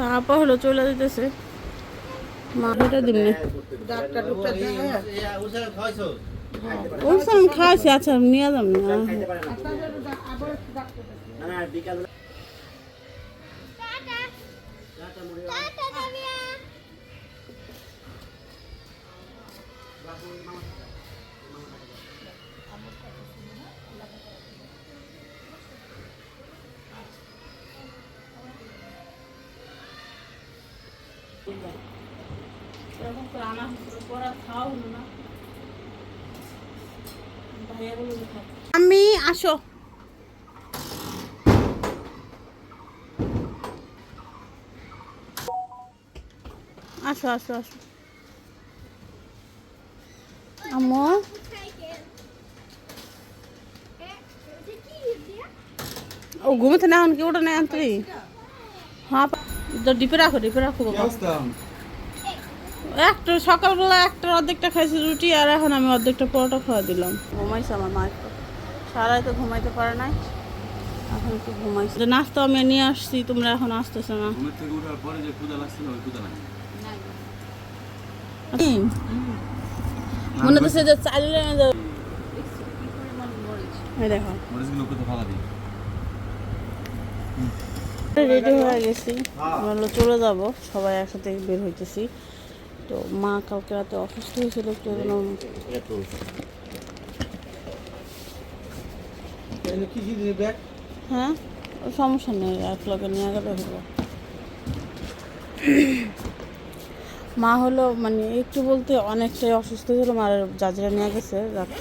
তা আপা হলো চলে যেতেছে। মাটা দিমনি ওসব আমি আচ্ছা নিয়ে যাম না। আর খাওয়া হলো না ভাইয়া বলে আমি, আসো। আসো আসো আসো। আম্মু। ও, ঘুমোতে না এখন কি ওটা নেই তুই? হ্যাঁ ডিপে রাখো ডিপে রাখো একটা সকালবেলা একটা অর্ধেকটা খাইছি রুটি আর এখন আমি অর্ধেকটা পরোটা খাওয়া দিলাম। ঘুমাইছে আমার মা একটু। সারাই তো ঘুমাইতে পারে নাই। এখন একটু ঘুমাইছে। নাস্তা আমি নিয়ে আসছি তোমরা এখন আসতেছো না। ঘুমের থেকে উঠার পরে যে ক্ষুদা লাগছিল ওই ক্ষুদা নাই মনে হচ্ছে যে চালিয়ে এই দেখো। মরিচগুলো কোথাও ফালা দিই। রেডি হয়ে গেছি। চলে যাব। সবাই একসাথে বের হইতেছি। তো মা কালকে রাতে অসুস্থ হয়েছিল জন্য হ্যাঁ সমস্যা নেই এক লগে নিয়ে গেলে হলো মা হলো মানে একটু বলতে অনেকটাই অসুস্থ ছিল মার জাজরা নিয়ে গেছে রাত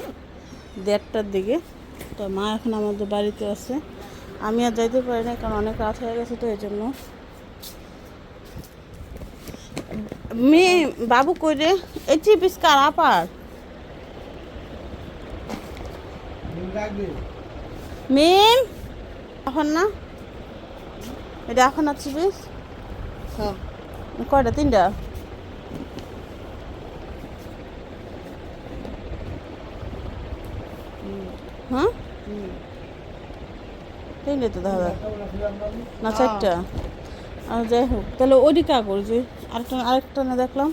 দেড়টার দিকে। তো মা এখন আমাদের বাড়িতে আছে। আমি আর যাইতে পারি না কারণ অনেক রাত হয়ে গেছে তো এই জন্য মেয়ে বাবু কই রে এই চিপিস কার আপার? মিম? এখন না? এটা এখন না চিপিস? কয়টা তিনটা? হ্যাঁ? তিনটে তো দাদা না চারটা? আর যাই হোক তাহলে ওইটি কা করছি আরেকটা আরেকটা না দেখলাম?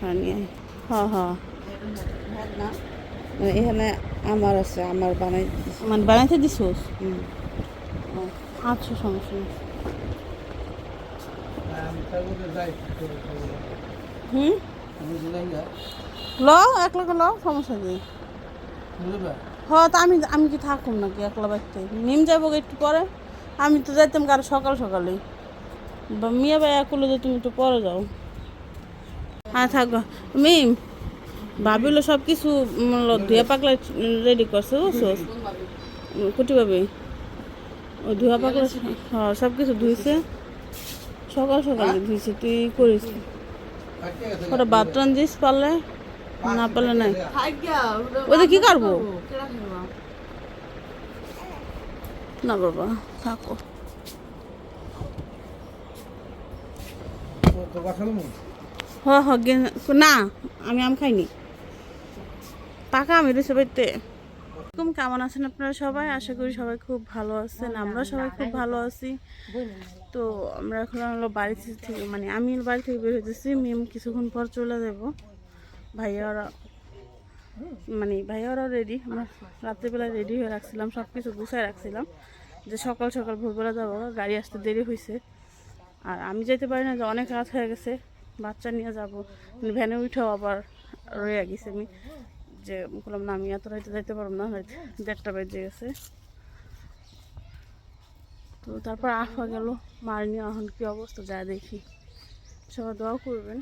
হ্যাঁ নিয়ে। হ্যাঁ হ্যাঁ। এখানে আমার আছে আমার বানাই। মানে বানাইতে দিছোস? আচ্ছা সমস্যা নেই। হুম? ল এক লোকে ল সমস্যা নেই। হ্যাঁ তা আমি আমি কি থাকুম নাকি একলা বাড়িতে? নিম যাব একটু পরে। আমি তো যাইতাম কারও সকাল সকালেই। মিয়া ভাই একলে যে তুমি একটু পরে যাও। হ্যাঁ থাকব মিম ভাবিল সব কিছু ধুয়া পাকলা রেডি করছে, বুঝছ? কুটি ভাবি। ও ধুয়া পাকলা হ্যাঁ সব কিছু ধুইছে। সকাল সকালে ধুইছে, তুই করিস ওটা ভাত রান্ধিস পারলে। না পারলে নাই। ওদের কি করব? না বাবা থাকো। হ হ গে- না আমি আম খাইনি। পাকা আমি রয়েছে বাড়িতে। এরকম কেমন আছেন আপনারা সবাই? আশা করি সবাই খুব ভালো আছেন। আমরা সবাই খুব ভালো আছি। তো আমরা এখন হলো বাড়ি থেকে মানে আমি বাড়ি থেকে বের হইতেছি। মিম কিছুক্ষণ পর চলে যাব। ভাইয়া ওরা মানে ভাইয়ারাও রেডি আমরা রাত্রিবেলা রেডি হয়ে রাখছিলাম সব কিছু গুছাই রাখছিলাম, যে সকাল সকাল ভোরবেলা যাব, গাড়ি আসতে দেরি হয়েছে আর আমি যেতে পারি না যে অনেক রাত হয়ে গেছে, বাচ্চা নিয়ে যাব ভ্যানে উঠেও আবার রয়ে গেছি আমি, যে বললাম, না, আমি এত রাইতে যাইতে পারব না দেড়টা বেজে গেছে। তো তারপর আফা গেল, মার নিয়ে এখন কী অবস্থা যায় দেখি। সবাই দোয়াও করবেন।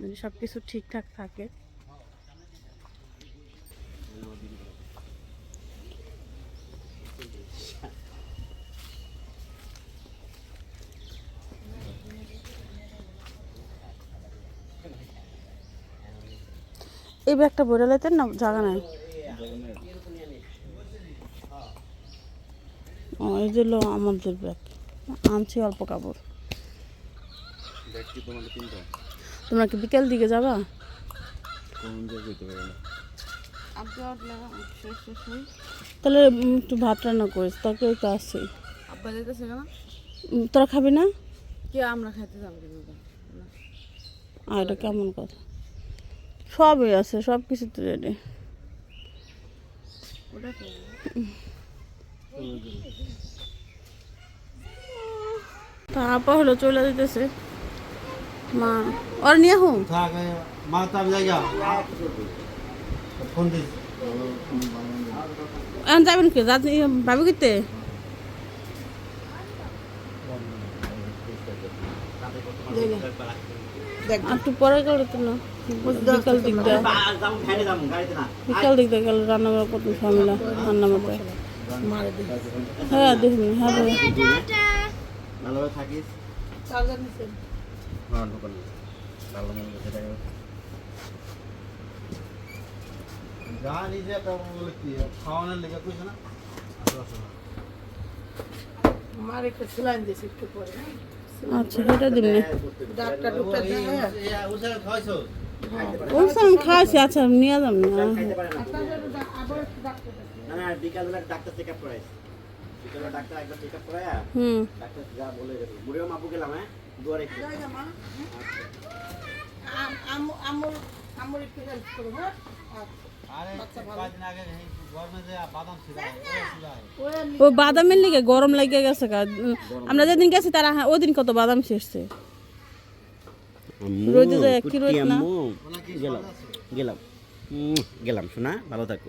যদি সব কিছু ঠিকঠাক থাকে। এই ব্যাগটা বইরা লাইতেন না, জায়গা নাই? এই যে আমাদের ব্যাগ। আনছি অল্প কাপড়। দেখছি তোমাদের তিনটা? তোমরা কি বিকেল দিকে যাবা? তাহলে একটু ভাত রান্না করিস তাকে তো উম, তোরা খাবি না? কে আমরা খাইতে যাব আর এটা কেমন কথা? সবই আছে সব কিছু তো রেডি তো। তারপর হলো চলে যেতেছে। মা ওর নিয়ে থাক মা তার জায়গা। ফোন দিস। এখন যাবেন কি? রাত ভাবি কিতে? আর একটু পরে গেলে তো না। বিকাল দিক দিয়ে বিকাল দিক দিয়ে রান্না বান্না করতে ঝামেলা রান্না মতো হ্যাঁ দেখুন হ্যাঁ থাকিস। হ্যাঁ ঢোকান ভালো করছে যা নিজে একটা বলে কি খাওয়ানোর লেগে না? আমার একটা সেলাইন দিয়েছে একটু পরে আচ্ছা সেটা দিন ডাক্তার ডুক্তার ওষুধ খাওয়াইছো খাওয়াছি আচ্ছা নিয়ে যাম না। খাইতে পারে না না না বিকালবেলা ডাক্তার চেক আপ করাইছে। হুম। ডাক্তার যা বলে গেছে। বুড়িও মাপু গেলাম হ্যাঁ? ছিল ও বাদামের লিগে গরম লাগিয়ে গেছে আমরা যেদিন গেছি তারা হ্যাঁ, ওদিন কত বাদাম শেষছে রোদে যায় কি রোদ না? গেলাম গেলাম। গেলাম শোনা ভালো থাকো।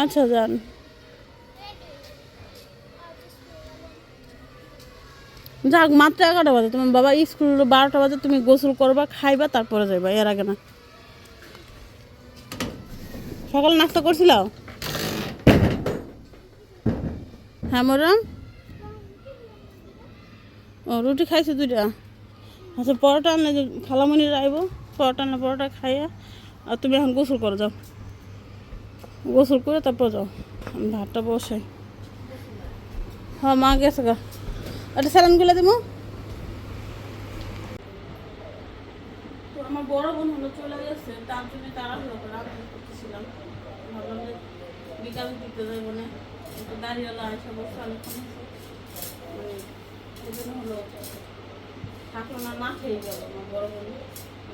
আচ্ছা যান। যাক, মাত্র এগারোটা বাজে। তোমার বাবা স্কুল বারোটা বাজে, তুমি গোসল করবা, খাইবা, তারপরে যাইবা, এর আগে না। সকালে নাস্তা করছিল হ্যাঁ মরাম ও, রুটি খাইছে দুইটা। আচ্ছা পরোটা আনলে খালামণি আইব, পরোটা আনলে পরোটা খাইয়া, আর তুমি এখন গোসল করে, যাও। গোসল করে তারপর যাও। ভাতটা বসাই। হ্যাঁ মা গেছে গা। একটা স্যালানগুলো দেবো তো আমার বড় বোন হলো, চলে গেছে। তার জন্য তাড়াহুড়ো করে রান্না করতেছিলাম। বিকাল দিতে যাইব না একটু দাঁড়িয়েলা এসে বসে অনেকক্ষণ মানে হলো না না খেয়ে গেল আমার বড় বোন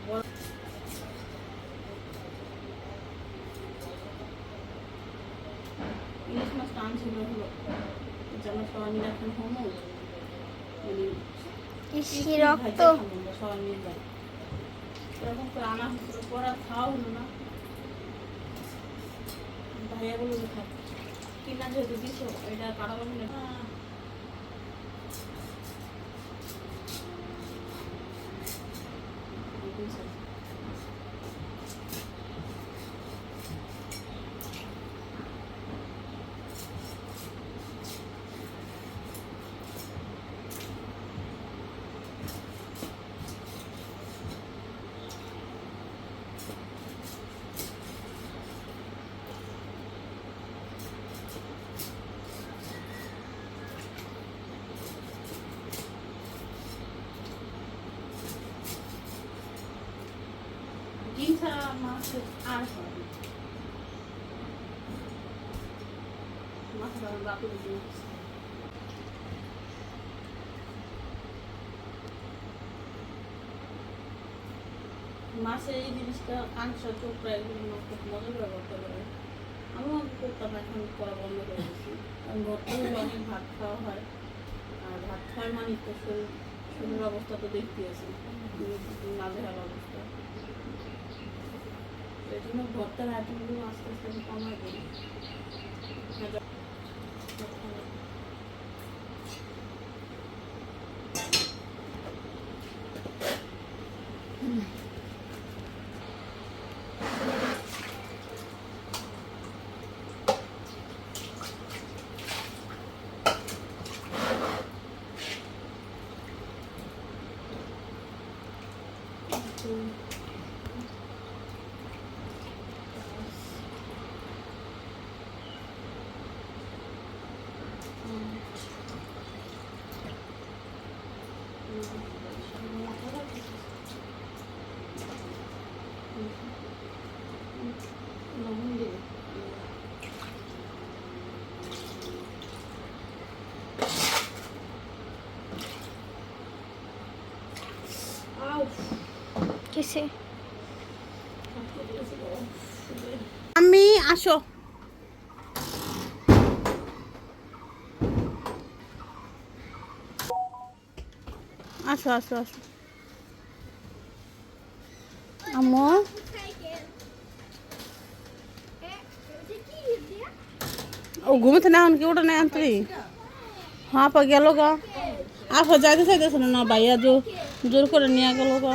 বড় ইলিশ মাছটা আনছিল হলো যেন সবাই মিলে এখন হোমো মানে রক্ত। সবাই মিলে যায় এরকম করে আনা হচ্ছিল পড়া খাওয়া হলো না। ভাইয়া বলল কিনা যেহেতু দিছো এটা কাটা পাবো না ডিম ছাড়া মাছ আর না। মাছ ধরার বাপুরে ডিম মাছের এই জিনিসটা কাঁচা চোপড়া এগুলো খুব মজা করে করতে পারে আমিও করতাম এখন করা বন্ধ করে দিচ্ছি কারণ বর্তমানে অনেক ভাত খাওয়া হয়, আর ভাত খাওয়ার মানে তো শরীর শরীরের অবস্থা তো দেখতে আছে নাজেহাল অবস্থা এই জন্য ভর্তার আইটেমগুলো আস্তে আস্তে আমি কমাই দিই কিসে আমি, আসো। আসো আসো আসো। আম্মু। ও, ঘুমোতে না কি ওটা নেই আনতে পা গেল গা। আসো, যাইতে চাইতেছে না ভাইয়া জোর করে নিয়ে গেল গা।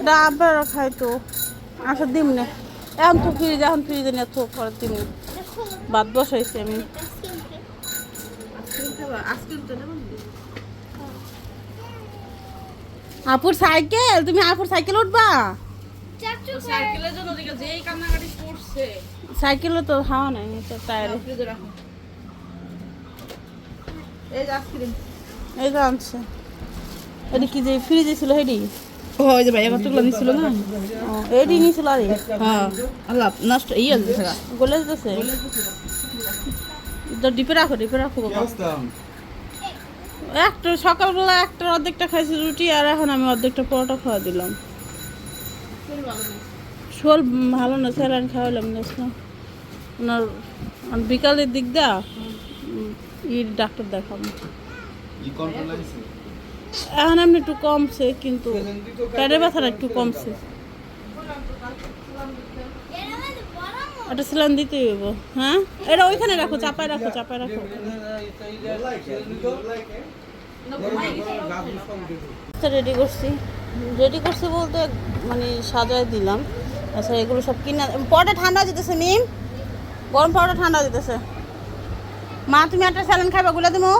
এটা আবার খাই তো। আচ্ছা দিম না। এখন তো ফ্রিজে এখন ফ্রিজে নিয়ে তো পরে দিম। না ভাত বসাইছি আমি। আপুর সাইকেল? তুমি আপুর সাইকেল উঠবা? সাইকেলও তো হাওয়া নাই তো টায়ারে এই যে আনছে। এটা কি যে ফ্রিজে ছিল হেডি? ও ওই যে ভাইয়া কতগুলো নিছিল না? এডি নিয়েছিল আরে। হ্যাঁ আল্লাহ নষ্ট ইয়ে দিছে গলে তো ডিপে রাখো ডিপে রাখো একটা সকালবেলা একটা অর্ধেকটা খাইছি রুটি আর এখন আমি অর্ধেকটা পরোটা খাওয়া দিলাম। শোল ভালো না স্যালাইন খাওয়ালাম ওনার বিকালের দিক দা ই ডাক্তার দেখাবো। ই কন্ট্রোল আছে এখন এমনি একটু কমছে, কিন্তু পেটের ব্যথাটা একটু কমছে। এটা স্যালাইন দিতেই হইব হ্যাঁ? এটা ওইখানে রাখো, চাপায় রাখো চাপায় রাখো। রেডি করছি। রেডি করছি বলতে মানে সাজায় দিলাম। আচ্ছা এগুলো সব কিনা পরোটা ঠান্ডা যেতেছে, মিম। গরম পরোটা ঠান্ডা যেতেছে। মা, তুমি একটা স্যালাইন খাইবা, গুলা দিমো।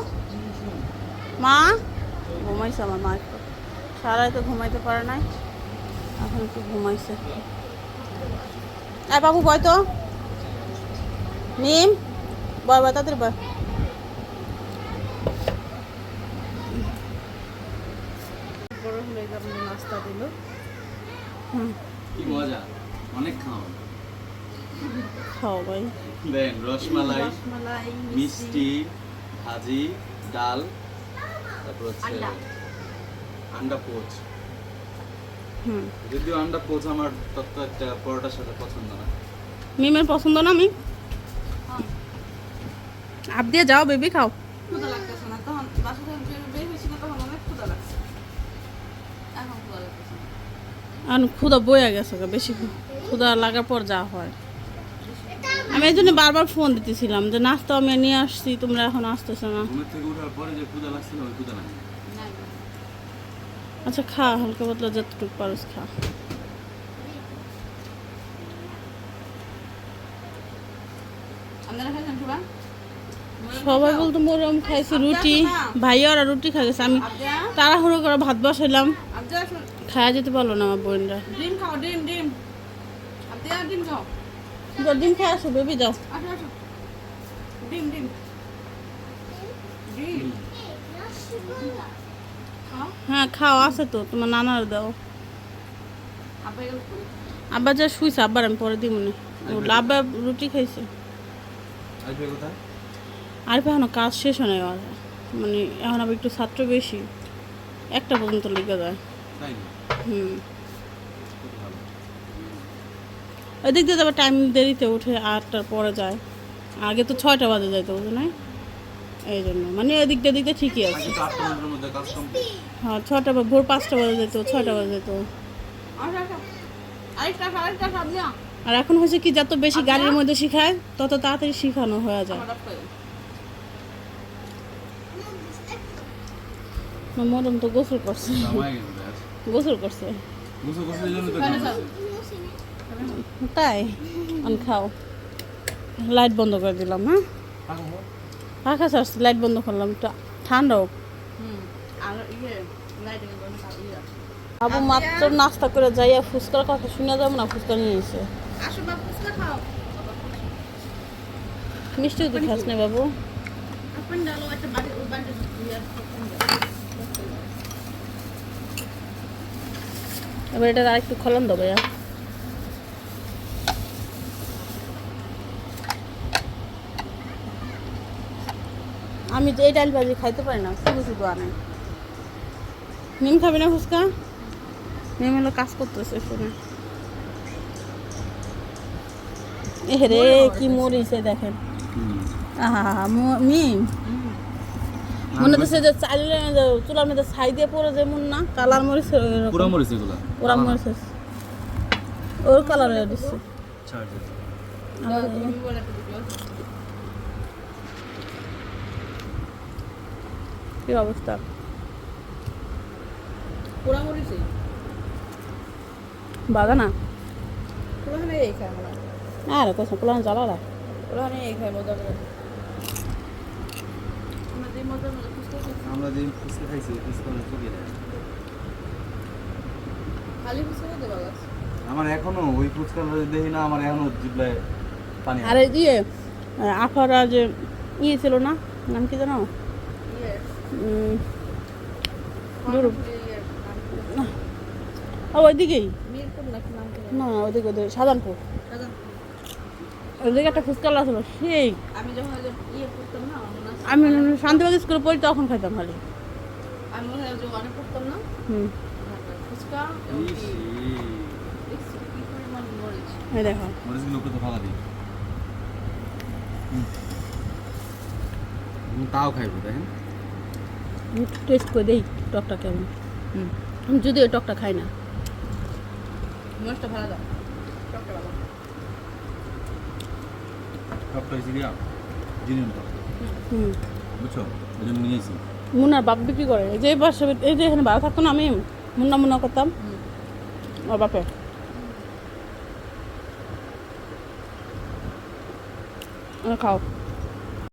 মা। ঘুমাইছে আমার মা একটু। সারাই তো ঘুমাইতে পারে নাই। এখন একটু ঘুমাইছে। আর বাবু বয় তো। মিম বয় বয় তাড়াতাড়ি বয়। বড় হলে নাস্তা দিল। হুম। কি মজা। অনেক খাও। খাও ভাই। দেন রসমালাই মালাই মিষ্টি ভাজি ডাল। তারপর হচ্ছে আন্ডা। পোচ। যদিও আন্ডা পোচ আমার তত একটা পরোটার সাথে পছন্দ না। মিমের পছন্দ না আমি আপ দিয়ে যাও বেবি খাও। ক্ষুদা লাগতেছে না তখন বাসা থেকে বের বের হয়েছি না তখন অনেক ক্ষুদা লাগছে। এখন ক্ষুদা লাগতেছে আর ক্ষুদা বইয়া গেছে বেশি ক্ষুদা লাগার পর যা হয়। আমি এই জন্য বারবার ফোন দিতেছিলাম যে নাস্তা আমি নিয়ে আসছি তোমরা এখন আসতেছো না। আচ্ছা খা হালকা পাতলা যতটুকু পারস খা। সবাই সবাই বলতো মোরম খাইছি রুটি। ভাইয়া ওরা রুটি খাই গেছে। আমি তাড়াহুড়ো করে ভাত বসাইলাম। খাওয়া যেতে পারল না আমার বোনরা। ডিম খাও ডিম ডিম। ডিম খাও। ডিম খেয়ে আসো বেবি যাও। আসো আসো। ডিম ডিম। ডিম। হ্যাঁ খাও আছে তো তোমার নানার দাও। আব্বা। যা শুইছে আব্বার আমি পরে দিব না। আব্বা রুটি খাইছে। আর এখনও কাজ শেষ হয় নাই আর মানে এখন আবার একটু ছাত্র বেশি। একটা পর্যন্ত লেগে যায়। তাই হুম ওদিক দিয়ে আবার টাইম দেরিতে উঠে আটটার পরে যায়। আগে তো ছয়টা বাজে যাইতো বুঝো না এই জন্য। মানে এদিক দিয়ে দিকটা ঠিকই আছে। কমপ্লিট হ্যাঁ ছটা বা ভোর পাঁচটা বাজে যেত ছয়টা বাজে যেত। আর এখন হয়েছে কি যত বেশি গাড়ির মধ্যে শিখায় তত তাড়াতাড়ি শিখানো হয়ে যায়। মরম তো গোসল করছে। গোসল করছে গোসল গোসলের জন্য তো ঘামাচ্ছে। তাই, আন খাও। লাইট বন্ধ করে দিলাম হ্যাঁ? পাখা চার্জ লাইট বন্ধ করলাম ঠান্ডা হোক আবু মাত্র নাস্তা করে যাইয়া ফুচকার কথা শুনে যাব না, ফুচকা নিয়ে এসে? মিষ্টি তুই খাস না বাবু। এবার এটা আরেকটু খলন দেবো আমি এই ডাল ভাজি খাইতে পারি না শুধু শুধু আনে। নিম খাবি না ফুচকা? নিম হলো কাজ করতেছে শুনে। এ রে কি মরিছে দেখেন। আহা মিম। মনে তো সে যে চাইলে যে চুলার মধ্যে ছাই দিয়ে পড়ে যেমন না কালার মরিছে পুরা মরিচ এগুলা ওরা মরেছে ওর কালার হয়ে দিচ্ছে ছাড় দে। তুমি বলে একটা ভিডিও কি অবস্থা? না জ্বালালা করে। আমরা ফুচকা খাইছি ফুচকা এখনও ওই ফুচকা দেখি না আমার এখনও জিবলায় পানি আর দিয়ে আফারা যে ইয়ে ছিল না নাম কি জানো ইয়ে উম, ইয়ে নাম ও ওইদিকেই? মিরপুর নাকি না না ওইদিকে না। ওইদিকে একটা ফুচকালা ছিল সেই। আমি যখন ইয়ে আমি শান্তিবাগ স্কুলে পড়ি তখন খাইতাম খালি। আমি যে অনেক পড়তাম না? হুম। ফুচকা এই দেখো। মরিচগুলো উপরে ফালা দিই। তাও খাইবো দেখেন। টেস্ট করে দেই টকটা কেমন। হুম। আমি যদিও টকটা খাই না। মরিচটা ভালো দাও। টকটা ভালো। সবটা হয়েছে গিয়া জিনিস হুম। বুঝছ? ওই জন্য নিয়েছি মুন্নার বাপ বিক্রি করে। এই যে বাসা এই যে এখানে বাবা থাকতো না আমি মুন্না মুন্না করতাম। ওর বাপে। খাও।